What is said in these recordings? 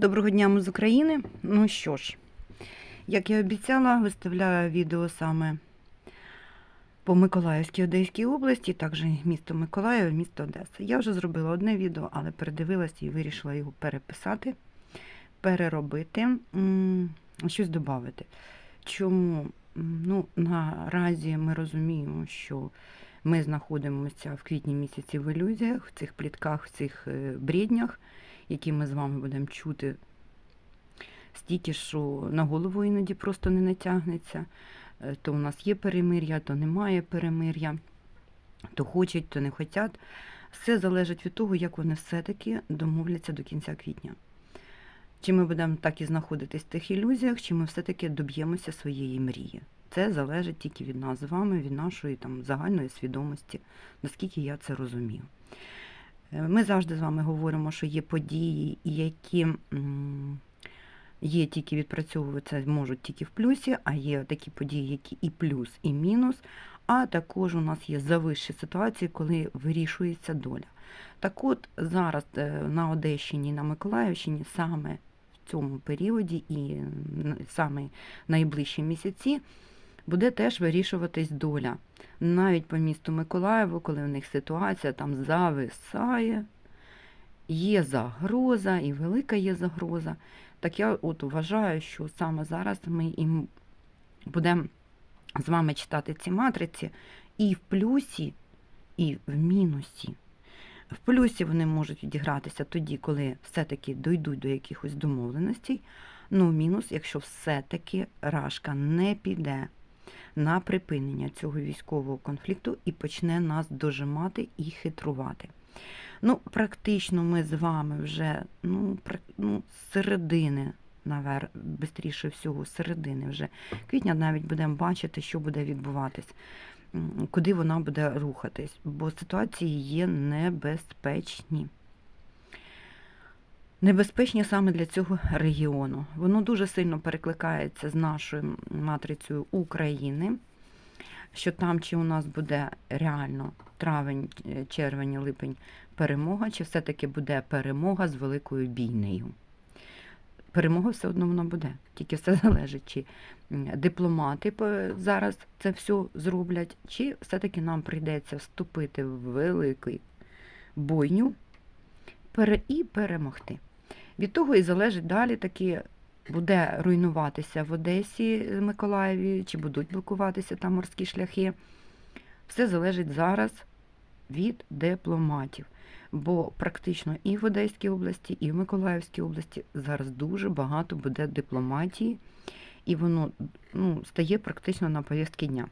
Доброго дня з України. Ну що ж, як я обіцяла, виставляю відео саме по Миколаївській Одеській області, також місто Миколаїв, місто Одеса. Я вже зробила одне відео, але передивилася і вирішила його переписати, переробити, щось додати. Чому? Ну, наразі ми розуміємо, що ми знаходимося в квітні місяці в ілюзіях, в цих плітках, в цих е, бреднях, які ми з вами будемо чути стільки, що на голову іноді просто не натягнеться. Е, То у нас є перемир'я, то немає перемир'я, то хочуть, то не хочуть. Все залежить від того, як вони все-таки домовляться до кінця квітня. Чи ми будемо так і знаходитись в тих ілюзіях, чи ми все-таки доб'ємося своєї мрії. Це залежить тільки від нас з вами, від нашої там, загальної свідомості, наскільки я це розумію. Е, Ми завжди з вами говоримо, що є події, які є тільки відпрацьовуватися, можуть тільки в плюсі, а є такі події, які і плюс, і мінус. А також у нас є завищі ситуації, коли вирішується доля. Так от зараз е, на Одещині на Миколаївщині саме в цьому періоді і саме найближчі місяці буде теж вирішуватись доля. Навіть по місту Миколаєву, коли в них ситуація там зависає, є загроза, і велика є загроза. Так я от вважаю, що саме зараз ми і м- будемо з вами читати ці матриці і в плюсі, і в мінусі. В плюсі вони можуть відігратися тоді, коли все-таки дійдуть до якихось домовленостей. Ну, мінус, якщо все-таки Рашка не піде на припинення цього військового конфлікту і почне нас дожимати і хитрувати. Ну, практично ми з вами вже ну, ну, з середини, навер, бистріше всього, з середини вже квітня навіть будемо бачити, що буде відбуватись, куди вона буде рухатись, бо ситуації є небезпечні. Небезпечні саме для цього регіону. Воно дуже сильно перекликається з нашою матрицею України, що там чи у нас буде реально травень, е, червень, липень перемога, чи все-таки буде перемога з великою бійнею. Перемога все одно вона буде, тільки все залежить, чи дипломати зараз це все зроблять, чи все-таки нам прийдеться вступити в велику бойню і перемогти. Від того і залежить далі таки, буде руйнуватися в Одесі, е, Миколаєві, чи будуть блокуватися там морські шляхи. Все залежить зараз від дипломатів. Бо практично і в Одеській області, і в Миколаївській області зараз дуже багато буде дипломатії, і воно ну, стає практично на повістки дня.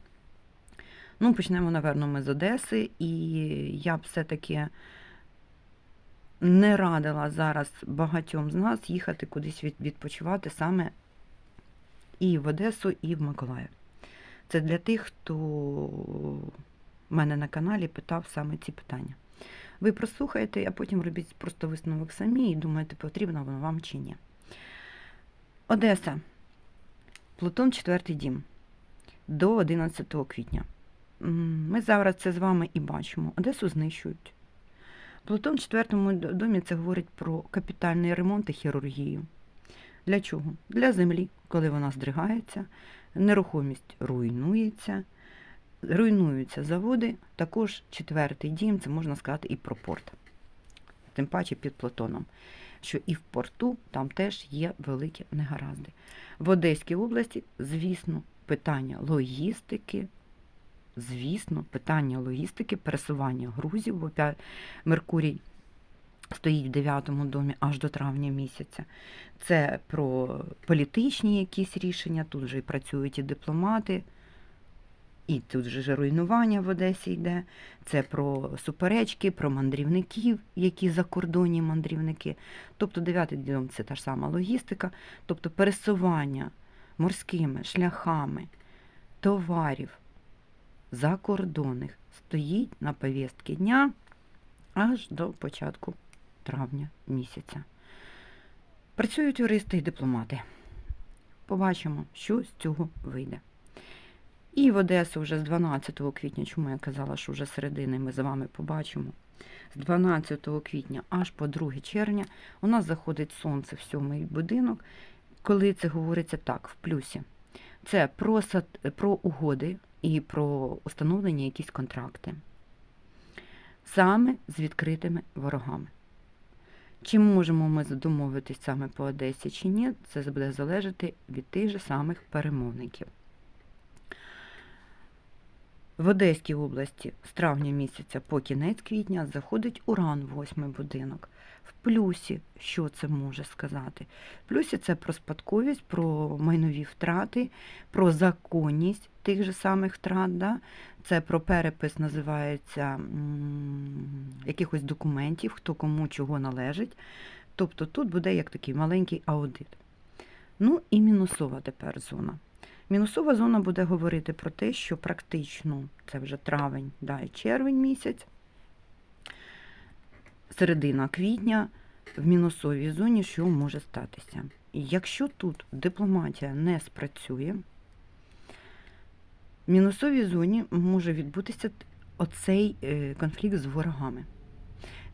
Ну, почнемо, напевно, ми з Одеси, і я б все-таки не радила зараз багатьом з нас їхати кудись відпочивати саме і в Одесу, і в Миколаїв. Це для тих, хто в мене на каналі питав саме ці питання. Ви прослухаєте, а потім робіть просто висновок самі і думаєте, потрібно воно вам чи ні. Одеса. Плутон, четвертий дім. До 11 квітня. Ми зараз це з вами і бачимо. Одесу знищують. Плутон в четвертому домі це говорить про капітальний ремонт і хірургію. Для чого? Для землі, коли вона здригається, нерухомість руйнується, руйнуються заводи. Також четвертий дім, це можна сказати і про порт. Тим паче під Плутоном. Що і в порту там теж є великі негаразди. В Одеській області, звісно, питання логістики, звісно, питання логістики, пересування грузів, бо Меркурій стоїть в 9 домі аж до травня місяця. Це про політичні якісь рішення, тут вже і працюють і дипломати, і тут же руйнування в Одесі йде. Це про суперечки, про мандрівників, які закордонні мандрівники. Тобто дев'ятий дом це та ж сама логістика, тобто пересування морськими шляхами товарів закордонних стоїть на повістки дня аж до початку травня місяця. Працюють юристи і дипломати. Побачимо, що з цього вийде. І в Одесу вже з 12 квітня, чому я казала, що вже середини ми з вами побачимо. З 12 квітня аж по 2 червня у нас заходить сонце в сьомий будинок. Коли це говориться так, в плюсі, це про, про угоди і про установлення якісь контракти. Саме з відкритими ворогами. Чи можемо ми домовитись саме по Одесі чи ні, це буде залежати від тих же самих перемовників. В Одеській області з травня місяця по кінець квітня заходить уран восьмий будинок. В плюсі, що це може сказати? В плюсі це про спадковість, про майнові втрати, про законність тих же самих втрат. Да? Це про перепис називається якихось документів, хто кому чого належить. Тобто тут буде як такий маленький аудит. Ну і мінусова тепер зона. Мінусова зона буде говорити про те, що практично це вже травень, да, і червень місяць, середина квітня в мінусовій зоні, що може статися. Якщо тут дипломатія не спрацює, в мінусовій зоні може відбутися оцей е, конфлікт з ворогами.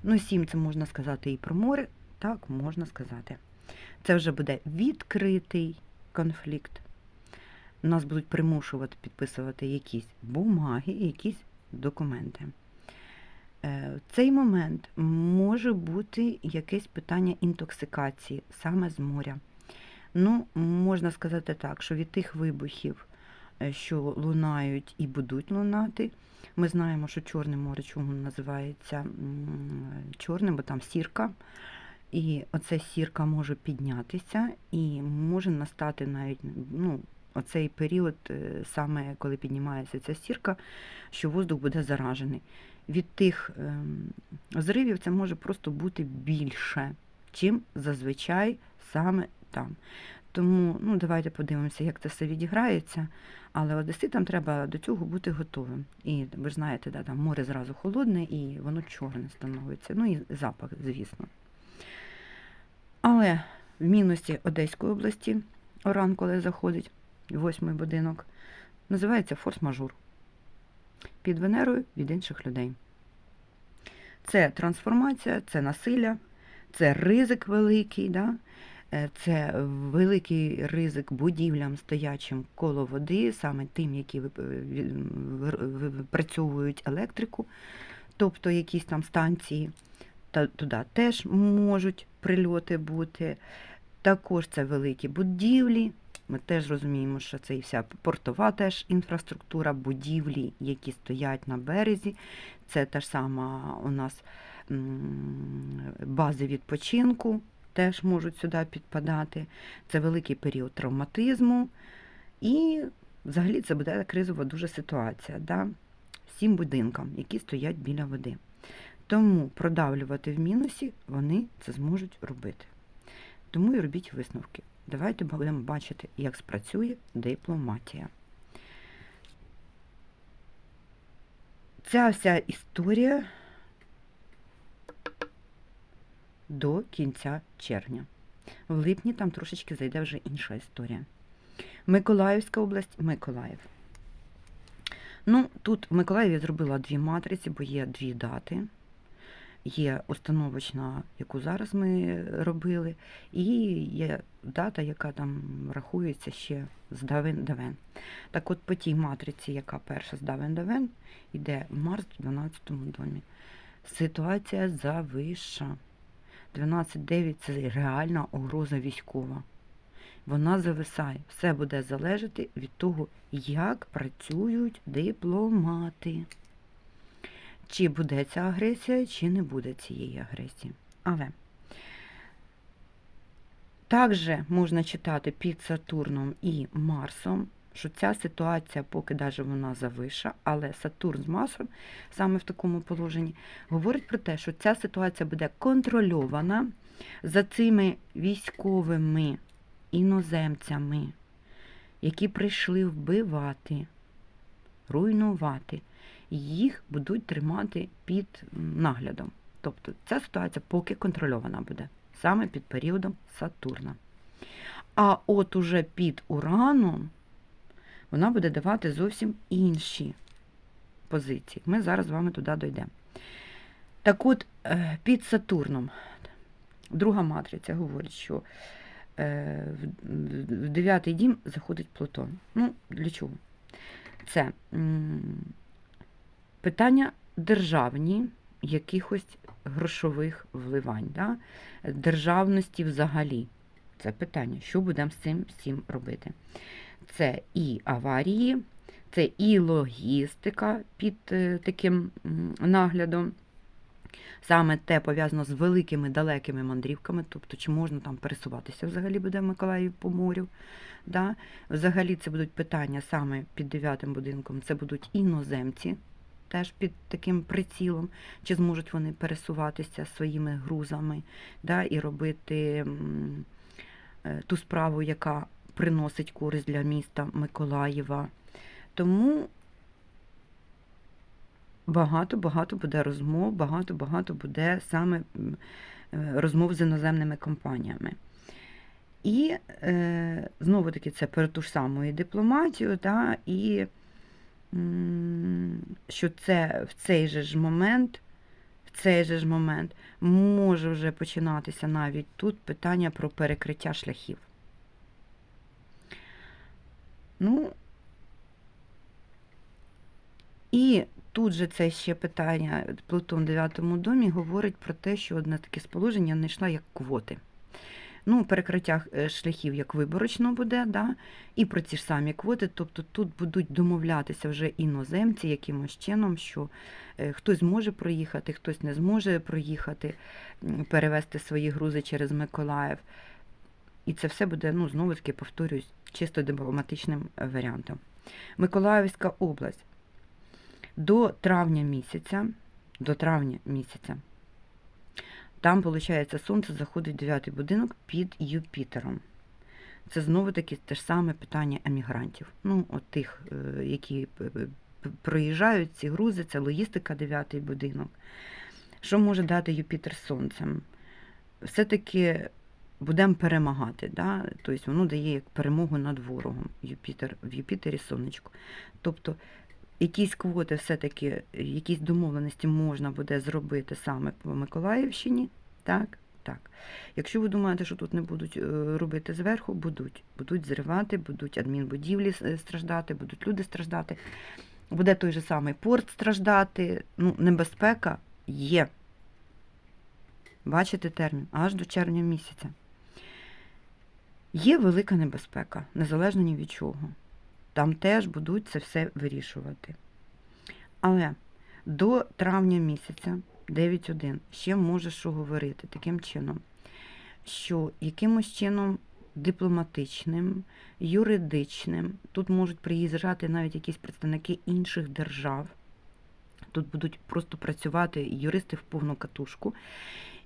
Ну, сім це можна сказати і про море, так можна сказати. Це вже буде відкритий конфлікт нас будуть примушувати підписувати якісь бумаги, якісь документи. Е, В цей момент може бути якесь питання інтоксикації саме з моря. Ну, можна сказати так, що від тих вибухів, е, що лунають і будуть лунати, ми знаємо, що Чорне море чому називається чорним, бо там сірка. І оця сірка може піднятися і може настати навіть ну, оцей період, е, саме коли піднімається ця сірка, що воздух буде заражений. Від тих ем, зривів це може просто бути більше, чим зазвичай саме там. Тому ну, давайте подивимося, як це все відіграється. Але одеситам треба до цього бути готовим. І ви ж знаєте, да, там море зразу холодне і воно чорне становиться. Ну і запах, звісно. Але в мінусі Одеської області оран, коли заходить, восьмий будинок, називається форс-мажор. Під Венерою від інших людей. Це трансформація, це насилля, це ризик великий, да? е, це великий ризик будівлям, стоячим коло води, саме тим, які ви- випрацьовують електрику, тобто якісь там станції, та туди теж можуть прильоти бути. Також це великі будівлі. Ми теж розуміємо, що це і вся портова теж інфраструктура, будівлі, які стоять на березі. Це та ж сама у нас бази відпочинку теж можуть сюди підпадати. Це великий період травматизму. І взагалі це буде кризова дуже ситуація. Да? Всім будинкам, які стоять біля води. Тому продавлювати в мінусі вони це зможуть робити. Тому і робіть висновки. Давайте будемо бачити, як спрацює дипломатія. Ця вся історія до кінця червня. В липні там трошечки зайде вже інша історія. Миколаївська область, Миколаїв. Ну, тут в Миколаєві я зробила дві матриці, бо є дві дати. Є установочна, яку зараз ми робили, і є дата, яка там рахується ще з давен-давен. Так от по тій матриці, яка перша з давен-давен, йде Марс в 12 домі. Ситуація завиша. 12.9 це реальна угроза військова. Вона зависає. Все буде залежати від того, як працюють дипломати. Чи буде ця агресія, чи не буде цієї агресії. Але також можна читати під Сатурном і Марсом, що ця ситуація, поки навіть вона завиша, але Сатурн з Марсом саме в такому положенні, говорить про те, що ця ситуація буде контрольована за цими військовими іноземцями, які прийшли вбивати, руйнувати їх будуть тримати під наглядом. Тобто ця ситуація поки контрольована буде, саме під періодом Сатурна. А от уже під Ураном вона буде давати зовсім інші позиції. Ми зараз з вами туди дійдемо. Так от, е, під Сатурном, друга матриця говорить, що е, в- дев'ятий дім заходить Плутон. Ну, для чого? Це питання державні, якихось грошових вливань, да? державності взагалі. Це питання, що будемо з цим всім робити. Це і аварії, це і логістика під е, таким наглядом. Саме те пов'язано з великими далекими мандрівками, тобто чи можна там пересуватися взагалі буде в Миколаїві по морю. Да? Взагалі це будуть питання саме під дев'ятим будинком, це будуть іноземці, теж під таким прицілом, чи зможуть вони пересуватися своїми грузами да? і робити е, ту справу, яка приносить користь для міста Миколаєва. Тому багато-багато буде розмов, багато-багато буде саме е, розмов з іноземними компаніями. І е, знову таки це про ту ж саму і дипломатію, та, і що це в цей же ж момент, в цей же ж момент може вже починатися навіть тут питання про перекриття шляхів. Ну, і тут же це ще питання Плутон в 9 домі говорить про те, що одне таке сположення знайшла як квоти. Ну, перекриття е, шляхів як виборочно буде, да? і про ці ж самі квоти. Тобто тут будуть домовлятися вже іноземці якимось чином, що е, хтось зможе проїхати, хтось не зможе проїхати, перевезти свої грузи через Миколаїв. І це все буде, ну, знову таки, повторюсь, чисто дипломатичним варіантом. Миколаївська область до травня місяця, до травня місяця, там, виходить, сонце заходить в дев'ятий будинок під Юпітером. Це знову таки те ж саме питання емігрантів. Ну, от тих, е, які п- проїжджають ці грузи, це логістика, дев'ятий будинок. Що може дати Юпітер сонцем? Все-таки будемо перемагати. Да? Тобто воно дає як перемогу над ворогом Юпітер, в Юпітері сонечко. Тобто якісь квоти, все-таки, якісь домовленості можна буде зробити саме по Миколаївщині. Так, так. Якщо ви думаєте, що тут не будуть е, робити зверху, будуть. Будуть зривати, будуть адмінбудівлі е, страждати, будуть люди страждати. Буде той же самий порт страждати. Ну, небезпека є. Бачите термін аж до червня місяця. Є велика небезпека, незалежно ні від чого. Там теж будуть це все вирішувати. Але до травня місяця 9.1 ще може що говорити таким чином, що якимось чином дипломатичним, юридичним, тут можуть приїжджати навіть якісь представники інших держав. Тут будуть просто працювати юристи в повну катушку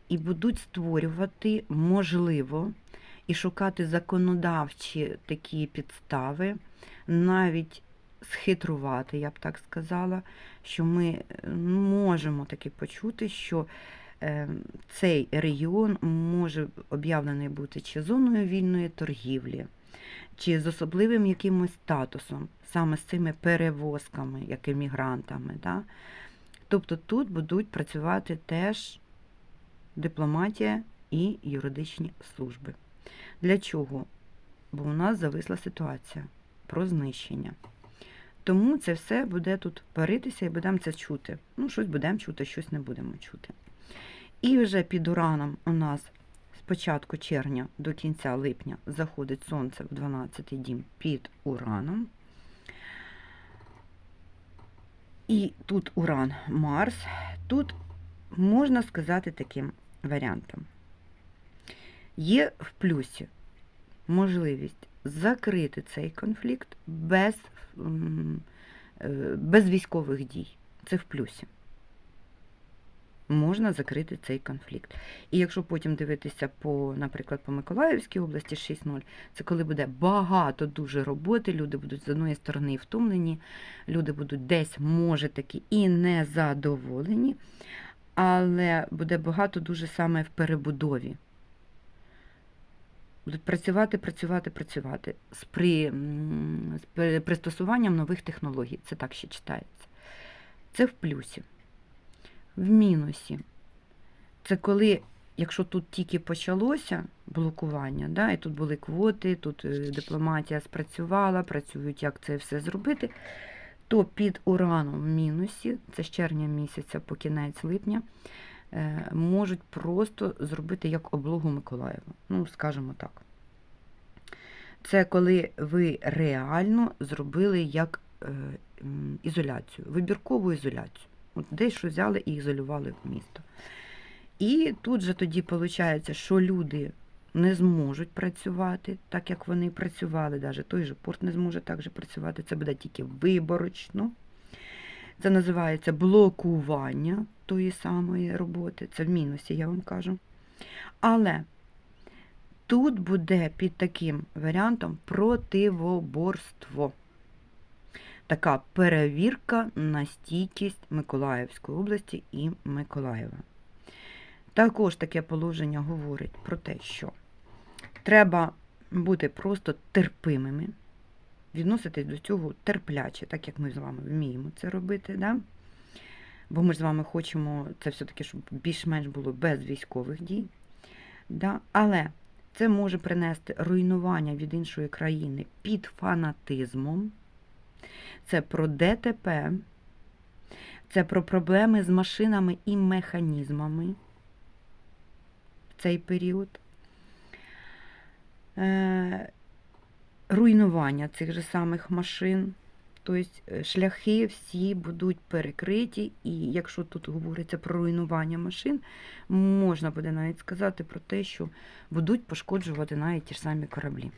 і будуть створювати, можливо, і шукати законодавчі такі підстави, навіть схитрувати, я б так сказала, що ми е, можемо таки почути, що е, цей регіон може об'явлений бути чи зоною вільної торгівлі, чи з особливим якимось статусом, саме з цими перевозками, як емігрантами. Да? Тобто тут будуть працювати теж дипломатія і юридичні служби. Для чого? Бо у нас зависла ситуація про знищення. Тому це все буде тут паритися і будемо це чути. Ну, щось будемо чути, щось не будемо чути. І вже під ураном у нас з початку червня до кінця липня заходить сонце в 12-й дім під ураном. І тут уран Марс. Тут можна сказати таким варіантом. Є в плюсі можливість закрити цей конфлікт без, е, без військових дій. Це в плюсі. Можна закрити цей конфлікт. І якщо потім дивитися по, наприклад, по Миколаївській області 6.0, це коли буде багато дуже роботи, люди будуть з одної сторони втомлені, люди будуть десь, може таки, і незадоволені, але буде багато дуже саме в перебудові. Будуть працювати, працювати, працювати з, при, з пристосуванням нових технологій. Це так ще читається. Це в плюсі. в мінусі. Це коли, якщо тут тільки почалося блокування, да, і тут були квоти, тут е, дипломатія спрацювала, працюють, як це все зробити, то під ураном в мінусі, це з червня місяця по кінець липня, можуть просто зробити як облогу Миколаєва. Ну, скажімо так. Це коли ви реально зробили як е, ізоляцію, вибіркову ізоляцію. От десь що взяли і ізолювали місто. І тут же тоді виходить, що люди не зможуть працювати так, як вони працювали. Навіть той же порт не зможе так же працювати. Це буде тільки виборочно. Це називається блокування тої самої роботи. Це в мінусі, я вам кажу. Але тут буде під таким варіантом противоборство. Така перевірка на стійкість Миколаївської області і Миколаєва. Також таке положення говорить про те, що треба бути просто терпимими, відноситись до цього терпляче, так як ми з вами вміємо це робити. Да? Бо ми ж з вами хочемо це все-таки, щоб більш-менш було без військових дій. Да? Але це може принести руйнування від іншої країни під фанатизмом. Це про ДТП, це про проблеми з машинами і механізмами в цей період. Руйнування цих же самих машин. Тобто е, шляхи всі будуть перекриті, і якщо тут говориться про руйнування машин, можна буде навіть сказати про те, що будуть пошкоджувати навіть ті ж самі кораблі.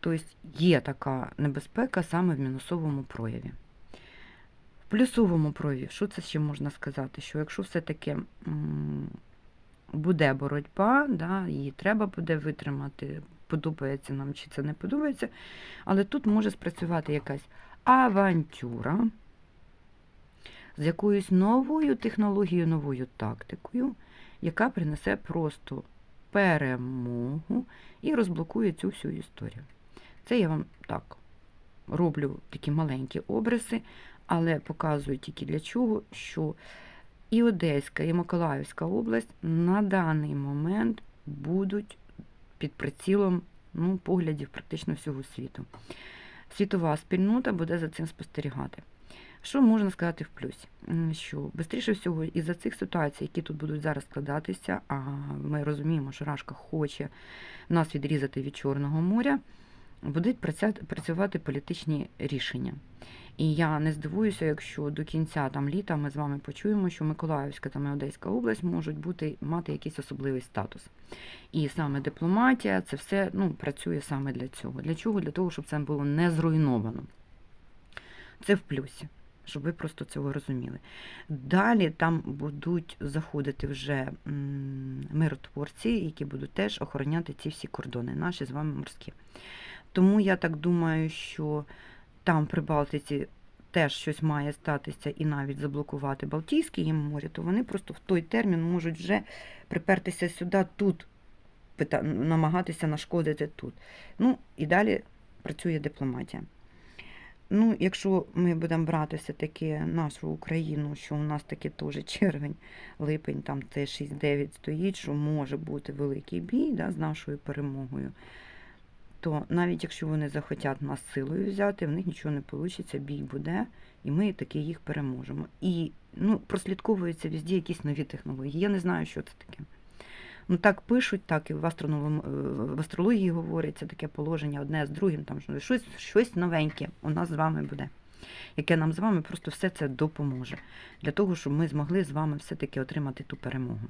Тобто є така небезпека саме в мінусовому прояві. В плюсовому прояві, що це ще можна сказати? Що якщо все-таки буде боротьба, да, її треба буде витримати, подобається нам чи це не подобається, але тут може спрацювати якась авантюра з якоюсь новою технологією, новою тактикою, яка принесе просто перемогу і розблокує цю всю історію. Це я вам так роблю такі маленькі обриси, але показую тільки для чого, що і Одеська, і Миколаївська область на даний момент будуть під прицілом ну, поглядів практично всього світу. Світова спільнота буде за цим спостерігати. Що можна сказати в плюсі? Що швидше всього, із-за цих ситуацій, які тут будуть зараз складатися, а ми розуміємо, що Рашка хоче нас відрізати від Чорного моря, будуть працювати політичні рішення. І я не здивуюся, якщо до кінця там літа ми з вами почуємо, що Миколаївська та Одеська область можуть бути мати якийсь особливий статус. І саме дипломатія, це все ну, працює саме для цього. Для чого? Для того, щоб це було не зруйновано. Це в плюсі, щоб ви просто цього розуміли. Далі там будуть заходити вже миротворці, які будуть теж охороняти ці всі кордони, наші з вами морські. Тому я так думаю, що там при Балтиці теж щось має статися і навіть заблокувати Балтійське їм море, то вони просто в той термін можуть вже припертися сюди, тут намагатися нашкодити тут. Ну і далі працює дипломатія. Ну, якщо ми будемо брати все-таки нашу Україну, що у нас таки теж червень, липень, там це 6-9 стоїть, що може бути великий бій да, з нашою перемогою, то навіть якщо вони захотять нас силою взяти, в них нічого не вийде, бій буде, і ми таки їх переможемо. І ну, прослідковуються везде якісь нові технології. Я не знаю, що це таке. Ну так пишуть, так і в, е, в астрології говориться таке положення одне з другим, там щось, щось новеньке у нас з вами буде, яке нам з вами просто все це допоможе для того, щоб ми змогли з вами все-таки отримати ту перемогу.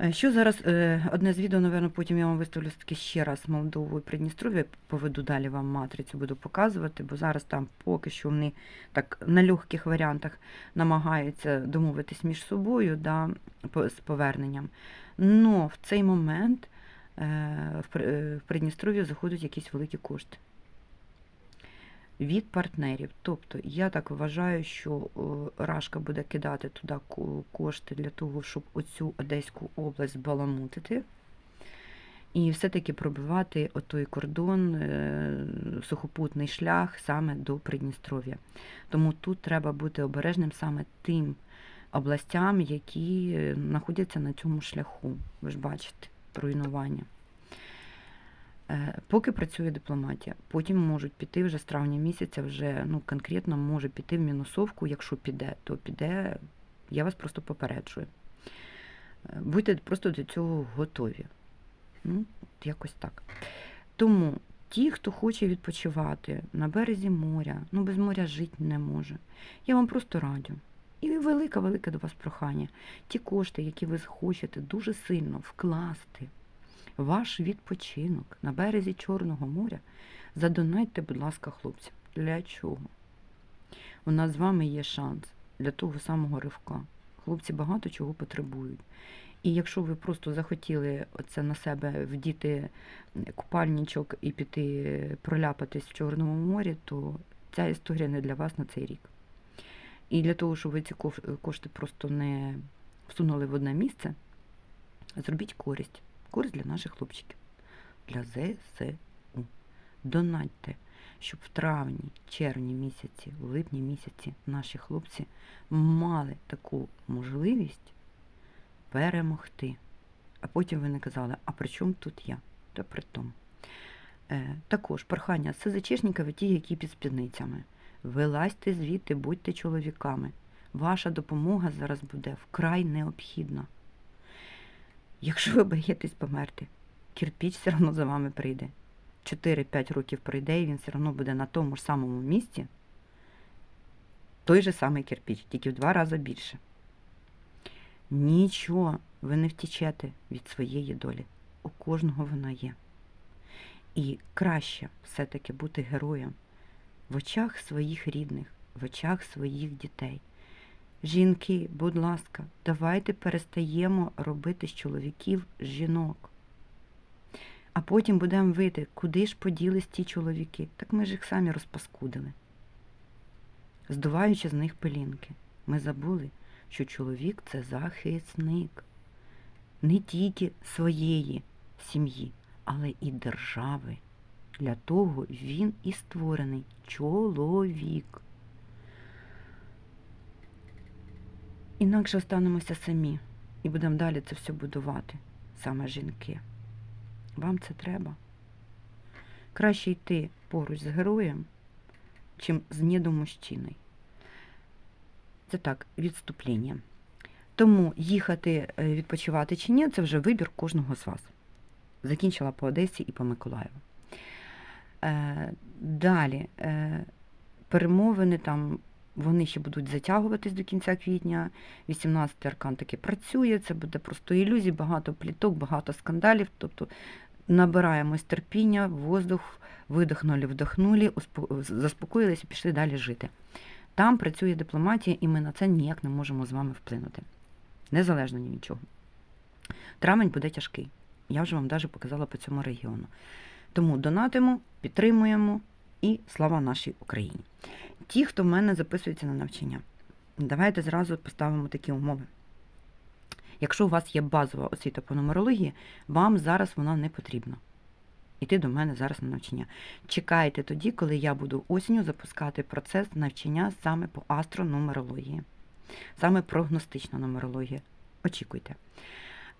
Е, Що зараз, е, одне з відео, напевно, потім я вам виставлю таки ще раз Молдову і Придністров'я, поведу далі вам матрицю, буду показувати, бо зараз там поки що вони так на легких варіантах намагаються домовитись між собою да, з поверненням. Но в цей момент е, в При- в Придністров'я заходять якісь великі кошти від партнерів. Тобто я так вважаю, що е, Рашка буде кидати туди кошти для того, щоб оцю Одеську область збаламутити. І все-таки пробивати отой кордон, е, сухопутний шлях саме до Придністров'я. Тому тут треба бути обережним саме тим областям, які е, знаходяться на цьому шляху. Ви ж бачите, руйнування. Е, Поки працює дипломатія, потім можуть піти вже з травня місяця, вже ну, конкретно може піти в мінусовку. Якщо піде, то піде, я вас просто попереджую. Е, Будьте просто до цього готові. Ну, якось так. Тому ті, хто хоче відпочивати на березі моря, ну без моря жити не може. Я вам просто раджу. І велике-велике до вас прохання. Ті кошти, які ви хочете дуже сильно вкласти ваш відпочинок на березі Чорного моря, задонайте, будь ласка, хлопцям. Для чого? У нас з вами є шанс для того самого ривка. Хлопці багато чого потребують. І якщо ви просто захотіли це на себе вдіти купальничок і піти проляпатись в Чорному морі, то ця історія не для вас на цей рік. І для того, щоб ви ці кошти просто не всунули в одне місце, зробіть користь. Користь для наших хлопчиків, для ЗСУ. Донатьте, щоб в травні, червні місяці, в липні місяці наші хлопці мали таку можливість перемогти. А потім ви не казали, а при чому тут я? Та при тому. Е, також прохання СЗЧшників, ті, які під спідницями. Вилазьте звідти, будьте чоловіками. Ваша допомога зараз буде вкрай необхідна. Якщо ви боїтесь померти, кирпіч все одно за вами прийде. 4-5 років пройде, і він все одно буде на тому ж самому місці. Той же самий кирпіч, тільки в два рази більше. Нічого ви не втічете від своєї долі. У кожного вона є. І краще все-таки бути героєм в очах своїх рідних, в очах своїх дітей. Жінки, будь ласка, давайте перестаємо робити з чоловіків жінок. А потім будемо вити, куди ж поділись ті чоловіки. Так ми ж їх самі розпаскудили. Здуваючи з них пилінки, ми забули, що чоловік це захисник не тільки своєї сім'ї, але і держави. Для того він і створений чоловік. Інакше останемося самі і будемо далі це все будувати, саме жінки. Вам це треба. Краще йти поруч з героєм, чим з недомужчиною. Це так, відступлення. Тому їхати е, відпочивати чи ні, це вже вибір кожного з вас. Закінчила по Одесі і по Миколаєву. Е, далі е, перемовини там. Вони ще будуть затягуватись до кінця квітня. 18-й аркан таки працює. Це буде просто ілюзій, багато пліток, багато скандалів. Тобто набираємось терпіння, воздух, видихнули, вдохнули, заспокоїлися і пішли далі жити. Там працює дипломатія, і ми на це ніяк не можемо з вами вплинути. Незалежно ні від чого. Травень буде тяжкий. Я вже вам навіть показала по цьому регіону. Тому донатимо, підтримуємо і слава нашій Україні. Ті, хто в мене записується на навчання, давайте зразу поставимо такі умови. Якщо у вас є базова освіта по нумерології, вам зараз вона не потрібна. Іти до мене зараз на навчання. Чекайте тоді, коли я буду осінню запускати процес навчання саме по астронумерології, саме прогностична нумерологія. Очікуйте.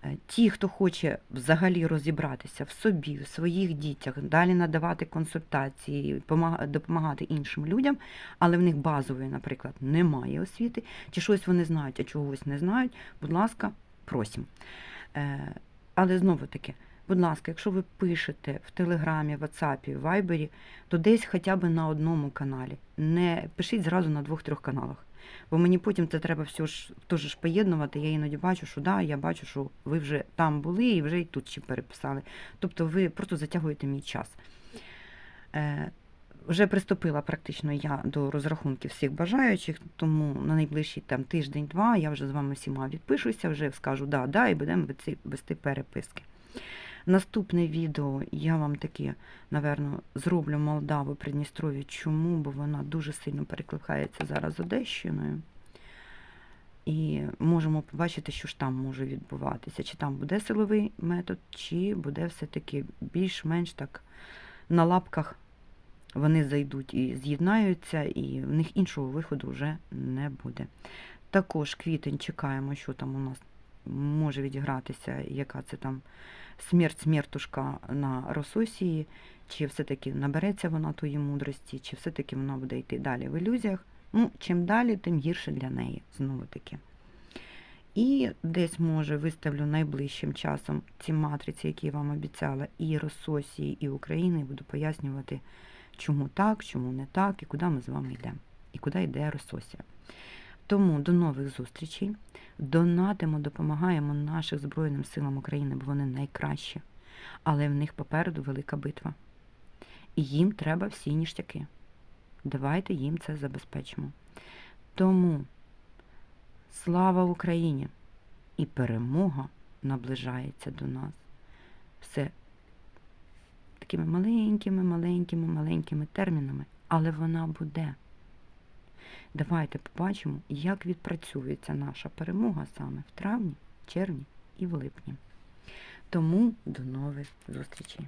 Е, Ті, хто хоче взагалі розібратися в собі, в своїх дітях, далі надавати консультації, допомагати іншим людям, але в них базової, наприклад, немає освіти, чи щось вони знають, а чогось не знають, будь ласка, просім. Е, Але знову таки, будь ласка, якщо ви пишете в Телеграмі, Ватсапі, Вайбері, то десь хоча б на одному каналі. Не пишіть зразу на двох-трьох каналах. Бо мені потім це треба все ж теж поєднувати. Я іноді бачу, що да, я бачу, що ви вже там були і вже і тут ще переписали. Тобто ви просто затягуєте мій час. Е, вже приступила практично я до розрахунків всіх бажаючих, тому на найближчий там тиждень-два я вже з вами всіма відпишуся, вже скажу да, да, і будемо вести переписки. Наступне відео я вам таки, напевно, зроблю Молдаву Придністров'я. Чому? Бо вона дуже сильно перекликається зараз з Одещиною. І можемо побачити, що ж там може відбуватися. Чи там буде силовий метод, чи буде все-таки більш-менш так на лапках вони зайдуть і з'єднаються, і в них іншого виходу вже не буде. Також квітень чекаємо, що там у нас може відігратися, яка це там смерть смертушка на Рососії, чи все-таки набереться вона тої мудрості, чи все-таки вона буде йти далі в ілюзіях. Ну, чим далі, тим гірше для неї, знову таки. І десь, може, виставлю найближчим часом ці матриці, які я вам обіцяла, і Рососії, і України, і буду пояснювати, чому так, чому не так, і куди ми з вами йдемо, і куди йде Рососія. Тому до нових зустрічей. Донатимо, допомагаємо нашим Збройним силам України, бо вони найкращі. Але в них попереду велика битва. І їм треба всі ніштяки. Давайте їм це забезпечимо. Тому слава Україні! І перемога наближається до нас. Все такими маленькими, маленькими, маленькими термінами, але вона буде. Давайте побачимо, як відпрацюється наша перемога саме в травні, червні і в липні. Тому до нових зустрічей.